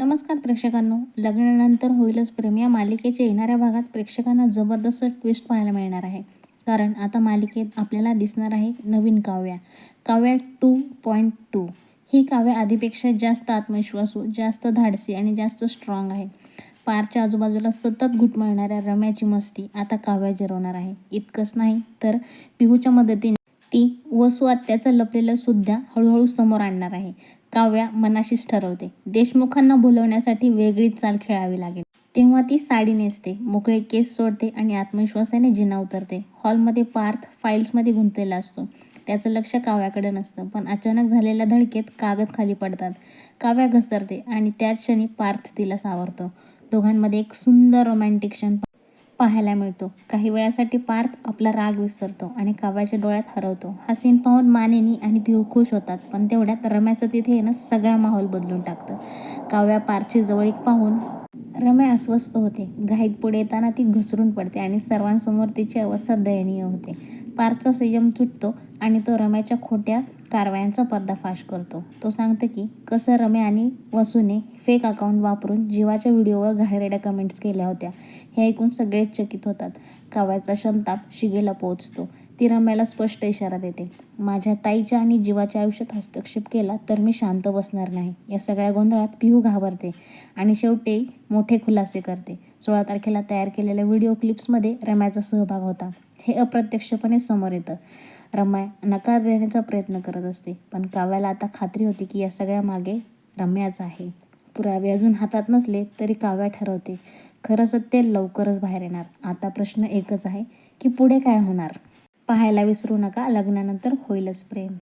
नमस्कार प्रेक्षकांनो. लग्नानंतर होईलच प्रेम. या मालिकेच्या येणाऱ्या भागात प्रेक्षकांना जबरदस्त ट्विस्ट पाहायला मिळणार आहे. कारण आता मालिकेत आपल्याला दिसणार आहे नवीन Kavya. Kavya two point two ही काव्या आधीपेक्षा जास्त आत्मविश्वासू जास्त धाडसी आणि जास्त स्ट्रॉंग आहे. पारच्या आजूबाजूला सतत घुटमळणाऱ्या रम्याची मस्ती आता काव्या जिरवणार आहे. इतकंच नाही तर पिहूच्या मदतीने ती वसू आत्याचं लपलेलं सुद्धा हळूहळू समोर आणणार आहे. काव्या मनाशीच ठरवते. देशमुखांना बोलवण्यासाठी वेगळीच चाल खेळावी लागेल. तेव्हा ती साडी नेसते मोकळे केस सोडते आणि आत्मविश्वासाने जिना उतरते. हॉलमध्ये पार्थ फाईल्समध्ये गुंतलेला असतो. त्याचं लक्ष काव्याकडे नसतं पण अचानक झालेल्या धडकेत कागद खाली पडतात. काव्या घसरते आणि त्याच क्षणी पार्थ तिला सावरतो. दोघांमध्ये एक सुंदर रोमॅन्टिक क्षण पाहायला मिळतो. काही वेळासाठी पार्थ आपला राग विसरतो आणि काव्याच्या डोळ्यात हरवतो. हा सीन पाहून मानेनी आणि भिऊ खुश होतात पण तेवढ्यात रम्याचं तिथे येणं सगळा माहोल बदलून टाकतं. काव्या पारची जवळीक पाहून रम्या अस्वस्थ होते. घाईत पुढे येताना ती घसरून पडते आणि सर्वांसमोर तिची अवस्था दयनीय होते. पारचा संयम चुटतो आणि तो रम्याच्या खोट्या कारवायांचा पर्दाफाश करतो. तो सांगतो की कसं रम्या आणि वसूने फेक अकाउंट वापरून जीवाच्या व्हिडिओवर घाणेरड्या कमेंट्स केल्या होत्या हे ऐकून सगळेच चकित होतात. काव्याचा संताप शिगेला पोहोचतो. ती रम्याला स्पष्ट इशारा देते. माझ्या ताईच्या आणि जीवाच्या आयुष्यात हस्तक्षेप केला तर मी शांत बसणार नाही. या सगळ्या गोंधळात पिहू घाबरते आणि शेवटी मोठे खुलासे करते. सोळा तारखेला तयार केलेल्या व्हिडिओ क्लिप्समध्ये रम्याचा सहभाग होता. हे अप्रत्यक्षपणे समोर येतं. रम्या नकार देण्याचा प्रयत्न करत असते पण काव्याला आता खात्री होती की या सगळ्या मागे रम्याच आहे. पुरावे अजून हातात नसले तरी काव्या ठरवते. खरं सत्य लवकरच बाहेर येणार. आता प्रश्न एकच आहे की पुढे काय होणार? पाहायला विसरू नका. लग्नानंतर होईलच प्रेम.